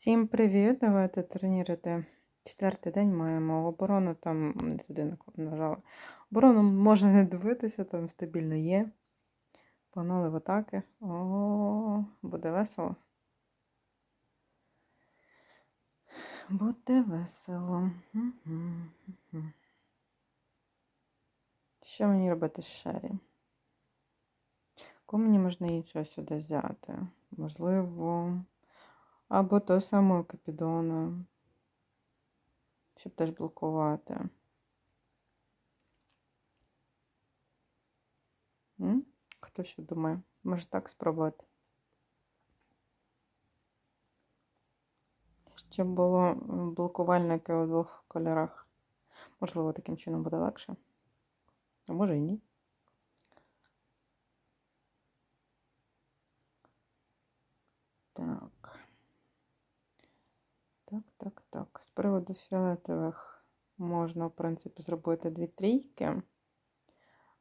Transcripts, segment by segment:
Всім привіт! Давайте тренірити. Четвертий день маємо. Оборону там туди нажали. Оборону можна не дивитися, там стабільно є. Погнали в атаки. О, буде весело. Буде весело. Що мені робити з Шері? Кому мені можна іншого сюди взяти? Можливо. Або того самого Капідона, щоб теж блокувати. Хто що думає? Може так спробувати? Щоб було блокувальники у двох кольорах. Можливо, таким чином буде легше. А може і ні. Так. Так, так. З приводу фіолетових можна, в принципі, зробити дві трійки.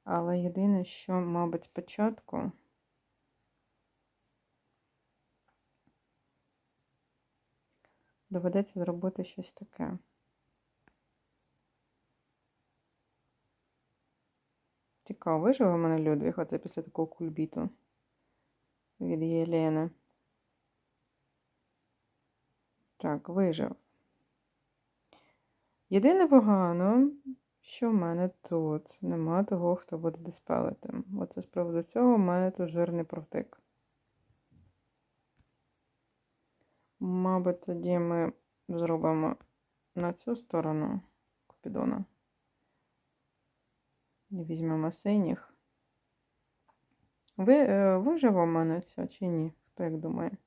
Але єдине, що, мабуть, спочатку доведеться зробити щось таке. Цікаво, виживе в мене Людвіг, оце після такого кульбіту від Єлени. Так, вижив. Єдине погано, що в мене тут нема того, хто буде диспелити. Оце з приводу цього в мене тут жирний провтик. Мабуть, тоді ми зробимо на цю сторону Купідона. Візьмемо синіх. Ви, е, виживе в мене ця чи ні? Хто як думає?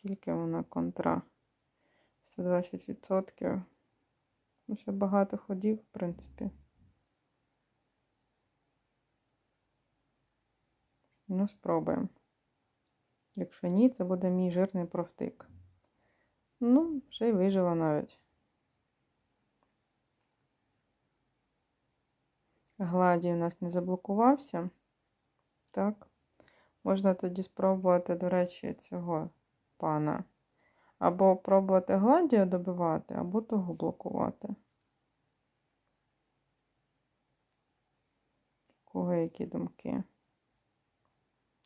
Скільки вона контра? 120%. Ну, ще багато ходів, в принципі. Ну, спробуємо. Якщо ні, це буде мій жирний провтик. Ну, ще й вижила навіть. Гладій у нас не заблокувався. Так. Можна тоді спробувати, до речі, цього пана. Або пробувати гладія добивати, або того блокувати. Кого які думки?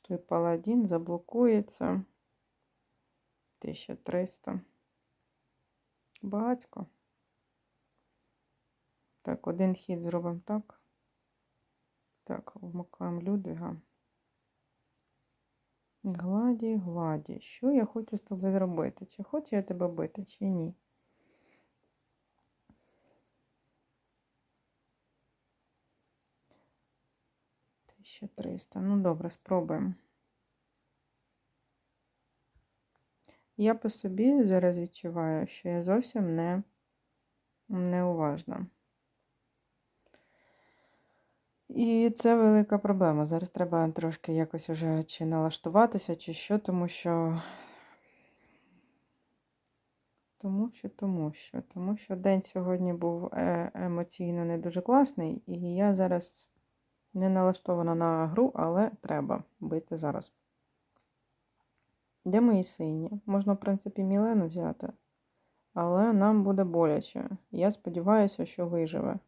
Той паладін заблокується. 1300. Багатько. Так, один хід зробимо так. Так, вмикаємо Людвіга. Гладі, гладі. Що я хочу з тобою зробити? Чи хочу я тебе бити, чи ні? Тисяча триста. Ну, добре, спробуємо. Я по собі зараз відчуваю, що я зовсім не неуважна. І це велика проблема. Зараз треба трошки якось уже чи налаштуватися, чи що, тому що. Тому що, тому що, тому що день сьогодні був е- емоційно не дуже класний, і я зараз не налаштована на гру, але треба бити зараз. Де мої сині? Можна, в принципі, Мілену взяти, але нам буде боляче. Я сподіваюся, що виживе.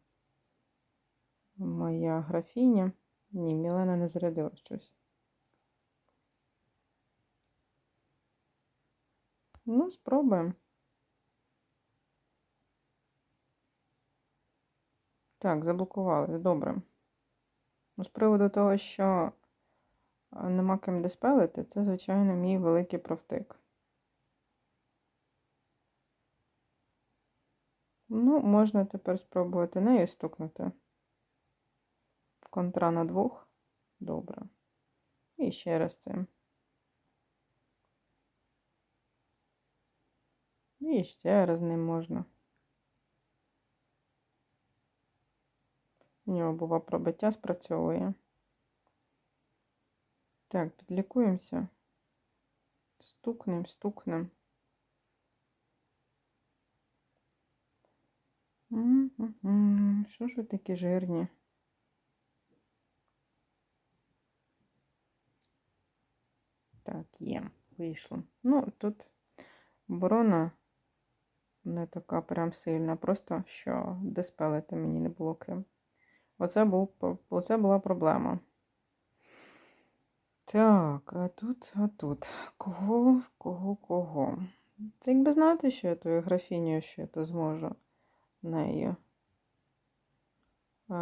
Моя графіня. Ні, Мілена не зарядила щось. Ну, спробуємо. Так, заблокували. Добре. Ну, з приводу того, що нема ким диспелити, це, звичайно, мій великий провтик. Ну, можна тепер спробувати нею стукнути. Контра на двох. Добре. І ще раз цим. І ще раз ним можна. У нього бува пробиття спрацьовує. Так, підлікуємося. Стукнем, стукнем. Що ж ви такі жирні? Так, є, вийшло. Ну, тут Оборона не така прям сильна, просто що диспелити мені не було ким. Оце, був, оце була проблема. Так, а тут, а тут. Кого, кого, кого? Це якби знати, що я тою графінію, що я то зможу нею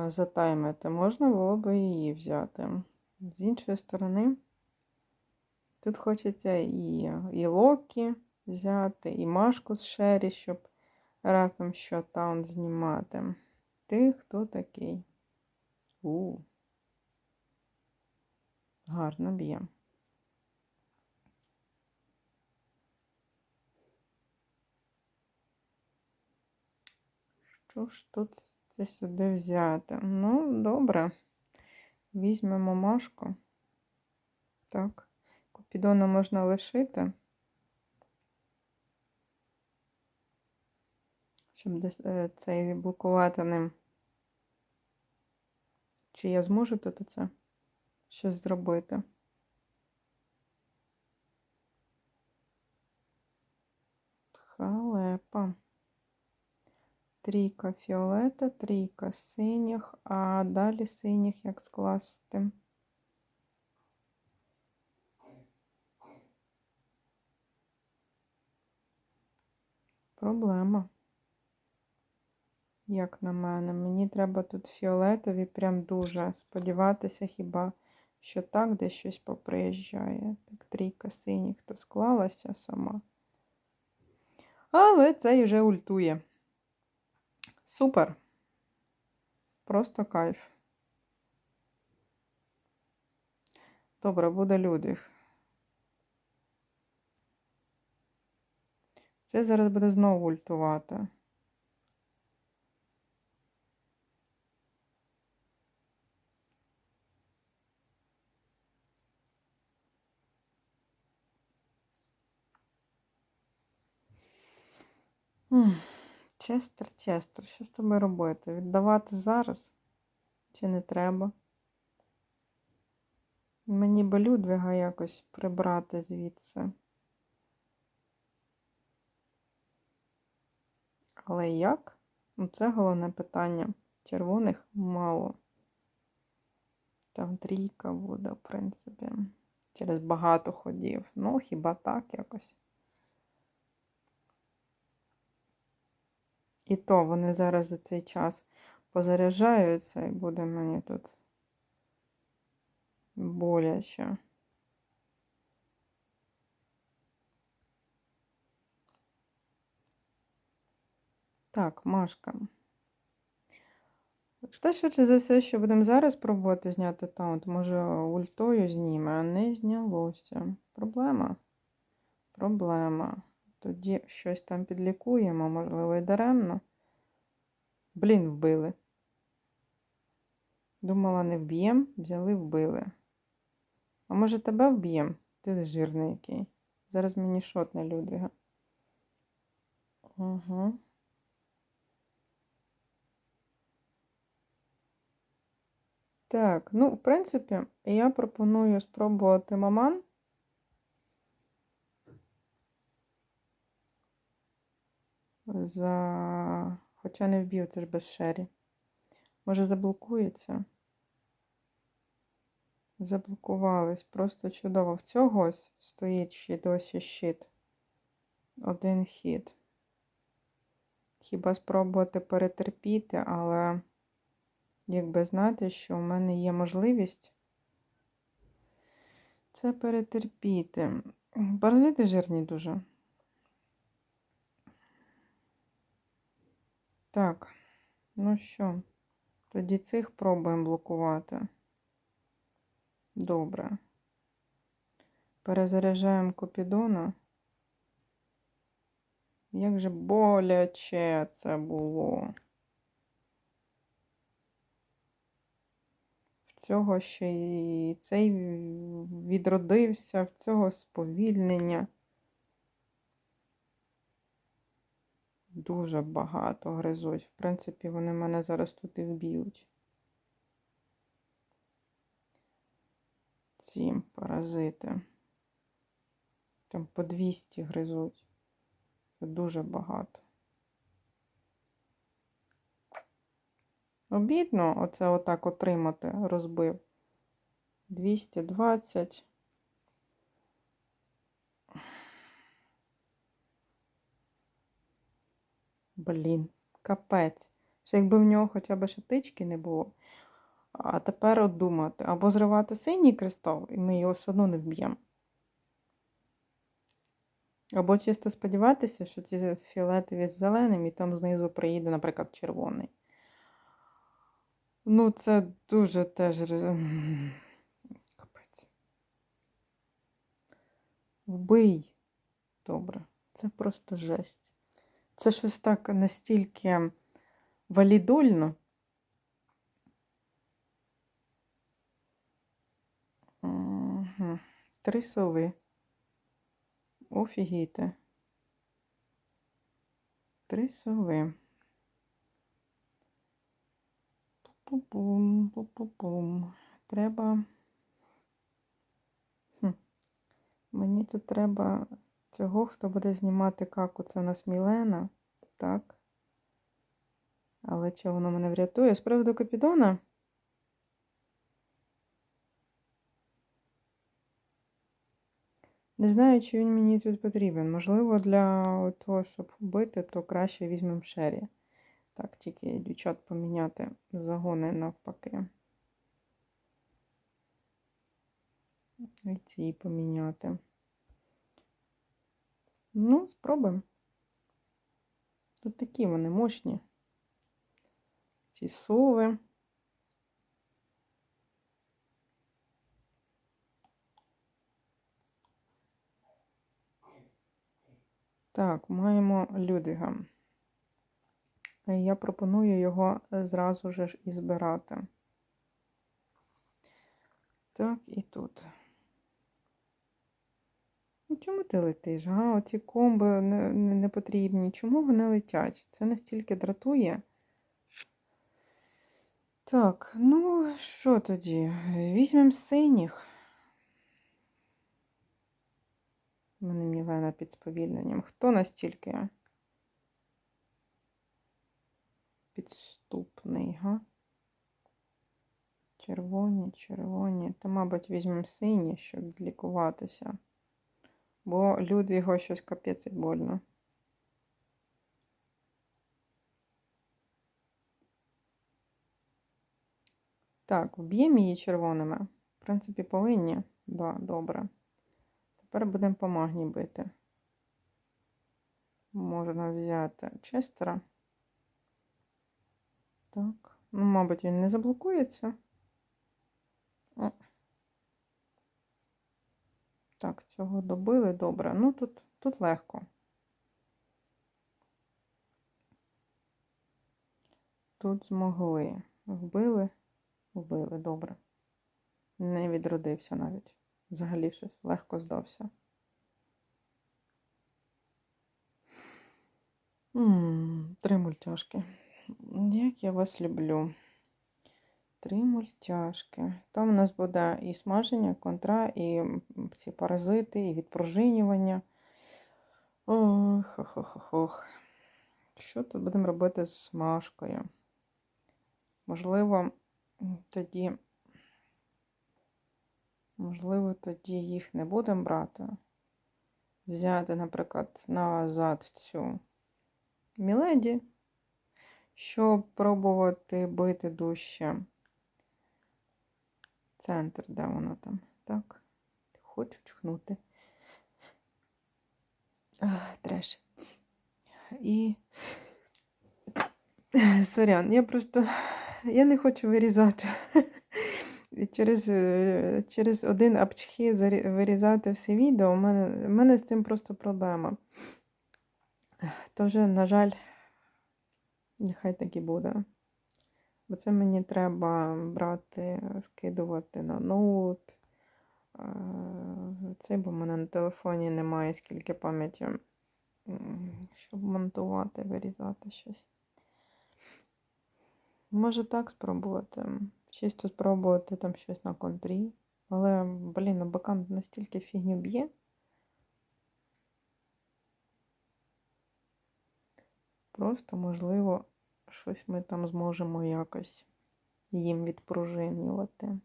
затаймити, можна було би її взяти. З іншої сторони, тут хочеться і, і Локі взяти, і Машку з Шері, щоб раптом що таун знімати. Ти хто такий? У. Гарно б'є. Що ж тут це сюди взяти? Ну, добре. Візьмемо Машку. Так. Купідона можна лишити. Щоб е, цей блокувати ним. Чи я зможу тут оце щось зробити? Халепа. Трійка фіолета, трійка синіх, а далі синіх як скласти. Проблема. Як на мене, мені треба тут фіолетові прям дуже сподіватися, хіба що так десь щось поприїжджає. Так, трійка синіх то склалася сама. Але цей вже ультує. Супер. Просто кайф. Добре, буде Людвіг. Це зараз буде знову ультувати. Честер, Честер, що з тобою робити? Віддавати зараз? Чи не треба? Мені би Людвіга якось прибрати звідси. Але як? Ну, Це головне питання. Червоних мало. Там трійка буде, в принципі. Через багато ходів. Ну, хіба так якось. І то вони зараз за цей час позаряджаються і буде мені тут боляче. Так, Машка. Те, швидше за все, що будемо зараз пробувати зняти таунт, може ультою зніме, а не знялося. Проблема? Проблема. Тоді щось там підлікуємо, можливо, і даремно. Блін, вбили. Думала, не вб'єм, взяли, вбили. А може тебе вб'єм? Ти жирний який. Зараз мені шотне Людвіга. Угу. Так, ну, в принципі, я пропоную спробувати маман. За... Хоча не вб'ю, це ж без шері. Може, заблокується? Заблокувались. Просто чудово. В цьогось стоїть ще досі щит. Один хід. Хіба спробувати перетерпіти, але якби знати, що в мене є можливість це перетерпіти. Паразити жирні дуже. Так, ну що, тоді цих пробуємо блокувати. Добре. Перезаряджаємо Купідона. Як же боляче це було. Цього ще й цей відродився, в цього сповільнення. Дуже багато гризуть. В принципі, вони мене зараз тут і вб'ють. Ці паразити. Там по 200 гризуть. Це дуже багато. Обідно оце отак отримати, розбив. 220. Блін, капець. Ще якби в нього хоча б ще тички не було. А тепер от думати, або зривати синій кристал, і ми його все одно не вб'ємо. Або чисто сподіватися, що ці фіолетові з зеленим, і там знизу приїде, наприклад, червоний. Ну, це дуже теж капець. Вбий. Добре. Це просто жесть. Це щось так настільки валідольно. Три сови. Офігійте. Три сови. Пу-пум, пу-пу-пум. Треба. Хм. Мені тут треба цього, хто буде знімати каку. Це у нас Мілена. Так. Але чи воно мене врятує? З приводу Капідона. Не знаю, чи він мені тут потрібен. Можливо, для того, щоб вбити, то краще візьмемо Шері. Так, тільки дівчат поміняти загони навпаки. І ці поміняти. Ну, спробуємо. Тут такі вони мощні. Ці сови. Так, маємо Людвіга. Я пропоную його зразу ж і збирати. Так, і тут. Ну, чому ти летиш? Га? Оці комби не, не потрібні. Чому вони летять? Це настільки дратує. Так, ну що тоді? Візьмемо синіх. Мене Мілена під сповільненням. Хто настільки підступний, га? Червоні, червоні. Та, мабуть, візьмемо сині, щоб лікуватися. Бо Людвіго щось капець больно. Так, вб'ємо її червоними. В принципі, повинні. Да, добре. Тепер будемо по магні бити. Можна взяти Честера. Так. Ну, мабуть, він не заблокується. О. Так, цього добили, добре. Ну, тут, тут легко. Тут змогли. Вбили, вбили, добре. Не відродився навіть. Взагалі щось легко здався. Три мультяшки. Як я вас люблю. Три мультяшки. Там у нас буде і смаження, контра, і ці паразити, і відпружинювання. Ох, ох, ох, ох. Що тут будемо робити з смажкою? Можливо, тоді. Можливо, тоді їх не будемо брати. Взяти, наприклад, назад цю Міледі, щоб пробувати бити дужче. Центр, де вона там? Так. Хочу чхнути. Треш. І. Сорян, я просто. Я не хочу вирізати. Через е, через один апчхи вирізати все відео, у мене, у мене з цим просто проблема. То вже, на жаль, нехай так і буде. Бо це мені треба брати, скидувати на ноут. Це, бо в мене на телефоні немає скільки пам'яті, щоб монтувати, вирізати щось. Може так спробувати. Чисто спробувати там щось на контрі. Але, блін, ну настільки фігню б'є. Просто, можливо, щось ми там зможемо якось їм відпружинювати.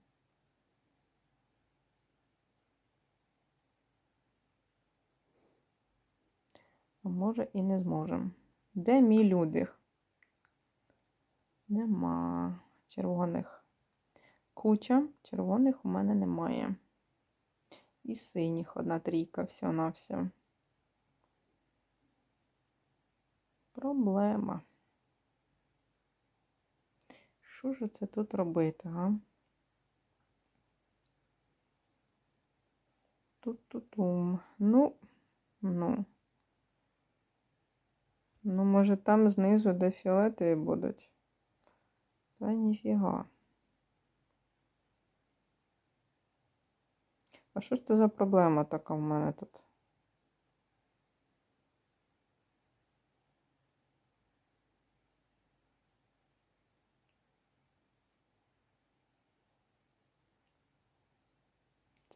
А може і не зможемо. Де мій Людвіг? Нема червоних. Куча червоних у мене немає. І синіх одна трійка всього на все. Проблема. Що ж це тут робити, га? Тут-тутум. Ну, ну. Ну, може, там знизу, де фіолетові будуть. Та ніфіга. А що ж це за проблема така в мене тут?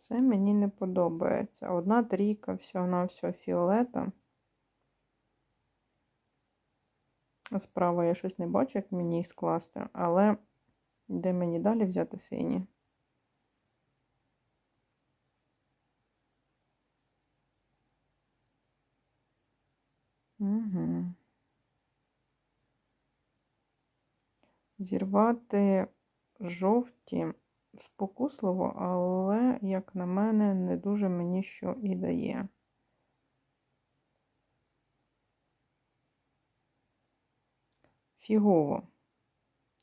Це мені не подобається. Одна трійка, все фіолета. Справа я щось не бачу, як мені їх скласти, але де мені далі взяти сині? Угу. Зірвати жовті спокусливо, але, як на мене, не дуже мені що і дає. Фігово.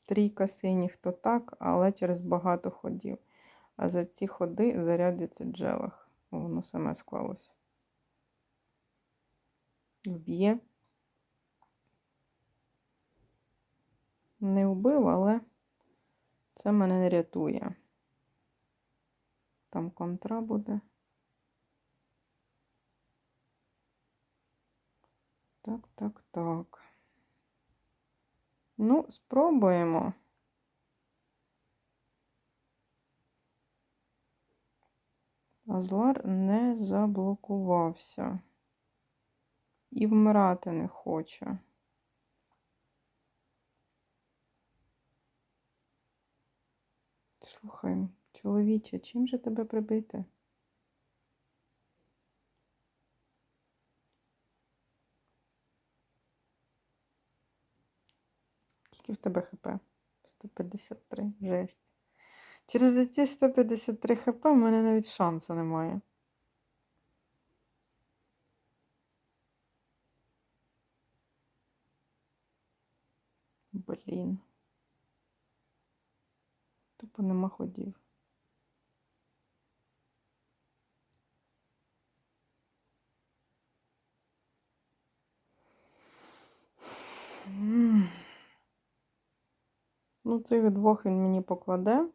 Трійка синіх то так, але через багато ходів. А за ці ходи зарядиться джелах. Воно саме склалось. Вб'є. Не вбив, але це мене не рятує. Там контра буде. Так, так, так. Ну, спробуємо. Азлар не заблокувався. І вмирати не хоче. Слухай, чоловіче, чим же тебе прибити? Скільки в тебе хп? 153. Жесть. Через ці 153 хп в мене навіть шансу немає. Блін. Тупо нема ходів. Ну, цих двох він мені покладе.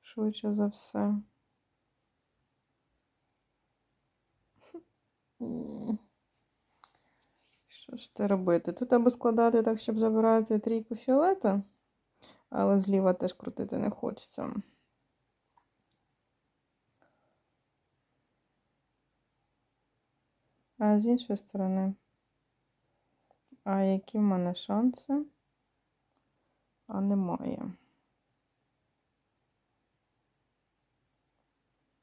Швидше за все. Що ж це робити? Тут або складати так, щоб забирати трійку фіолета, але зліва теж крутити не хочеться. А з іншої сторони, а які в мене шанси? А немає.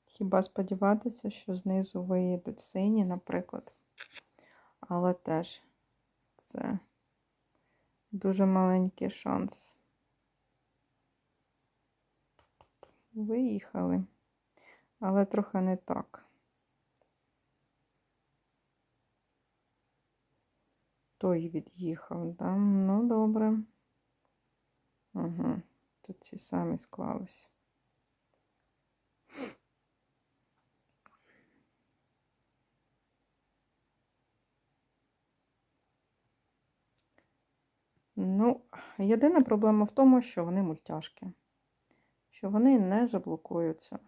Хіба сподіватися, що знизу виїдуть сині, наприклад. Але теж це дуже маленький шанс. Виїхали, але трохи не так. Той від'їхав, да? Ну, добре. Угу. Тут ці самі склались. Ну, єдина проблема в тому, що вони мультяшки, що вони не заблокуються.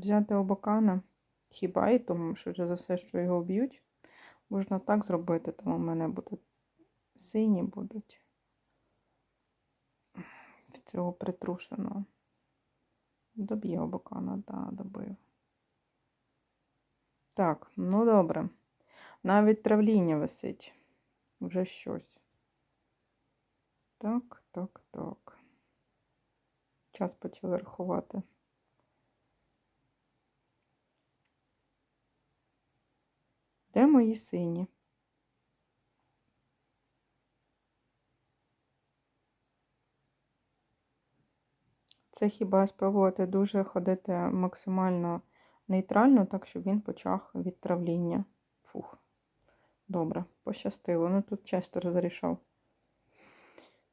Взяти обокана хіба і тому, що вже за все, що його вб'ють, можна так зробити, тому в мене буде сині будуть в цього притрушеного. Доб'є обокана, да, добив. Так, ну добре. Навіть травління висить. Вже щось. Так, так, так. Час почали рахувати. Де мої сині? Це хіба спробувати дуже ходити максимально нейтрально, так, щоб він почав від травління. Фух. Добре, пощастило. Ну тут часто розрішав.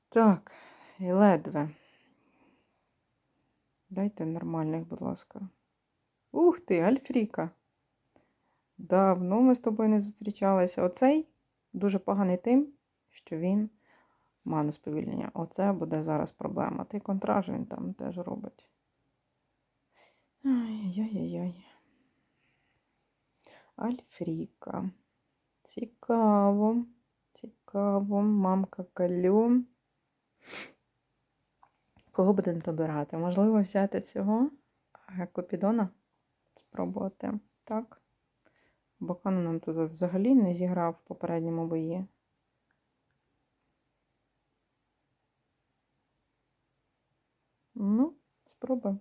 Так, і ледве. Дайте нормальних, будь ласка. Ух ти, Альфріка. Давно ми з тобою не зустрічалися. Оцей дуже поганий тим, що він мане сповільнення. Оце буде зараз проблема. Той контраж він там теж робить. Ай-яй-яй-яй. Альфріка. Цікаво. Цікаво. Мамка калю. Кого будемо добирати? Можливо, взяти цього Купідона? Спробувати. Так. Бокану нам тут взагалі не зіграв в попередньому бої. Ну, спробуємо.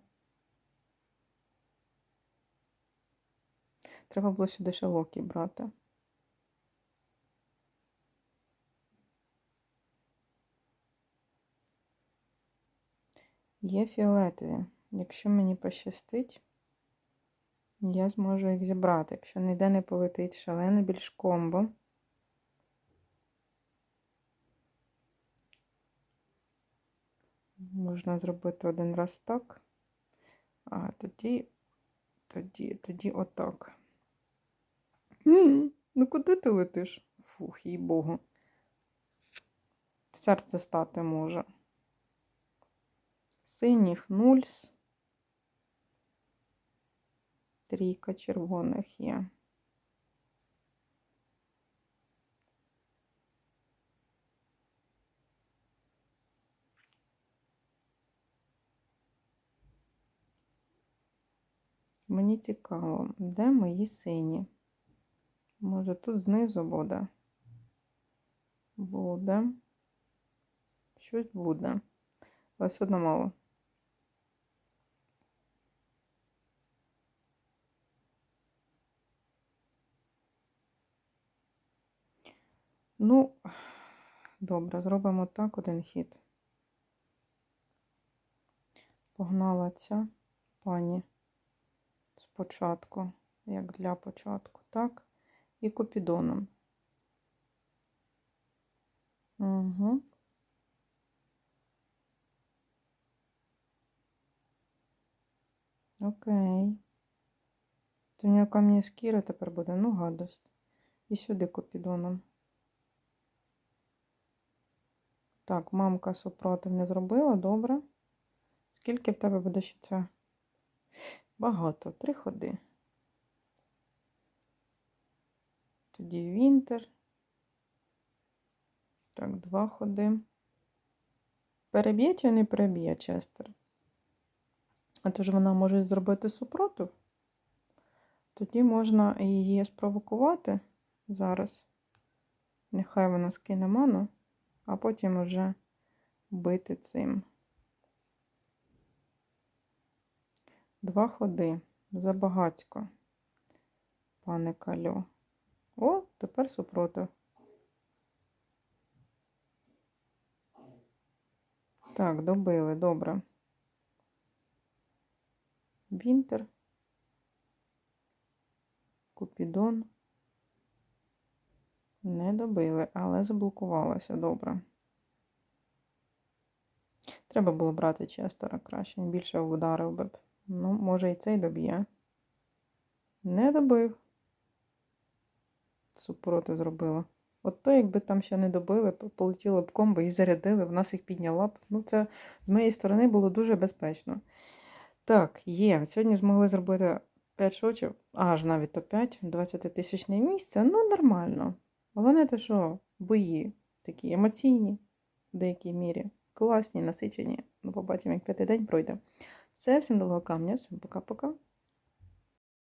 Треба було сюди ще локі брати. Є фіолетові. Якщо мені пощастить, я зможу їх зібрати. Якщо ніде не полетить шалене більш комбо. Можна зробити один раз так, а тоді, тоді, тоді отак. М, Ну куди ти летиш? Фух, їй Богу. Серце стати може. Синіх нульс. Трійка червоних є. Мені цікаво, де мої сині? Може, тут знизу буде? Буде. Щось буде. Але все одно мало. Ну, добре, зробимо так один хід. Погнала ця пані спочатку, як для початку, так, і купідоном. Угу. Окей. Це в нього кам'я шкіра тепер буде, ну, гадость. І сюди купідоном. Так, мамка супротив не зробила, добре. Скільки в тебе буде ще це? Багато, три ходи. Тоді Вінтер. Так, два ходи. Переб'є чи не переб'є Честер? А то ж вона може зробити супротив. Тоді можна її спровокувати зараз. Нехай вона скине ману, а потім вже бити цим. Два ходи. Забагацько, пане Кальо. О, тепер супротив. Так, добили, добре. Вінтер. Купідон. Не добили, але заблокувалося добре. Треба було брати Честера краще, більше ударив би. Ну, може, і цей доб'є. Не добив. Супроти зробила. От то, якби там ще не добили, полетіло б комби і зарядили, в нас їх підняла б. Ну, це з моєї сторони було дуже безпечно. Так, є. Сьогодні змогли зробити 5 шотів, аж навіть то 5, 20 тисячне місце. Ну, нормально. Головне те, що бої такі емоційні, в деякій мірі, класні, насичені. Ну, побачимо, як п'ятий день пройде. Все, всім долого камня, всім пока-пока.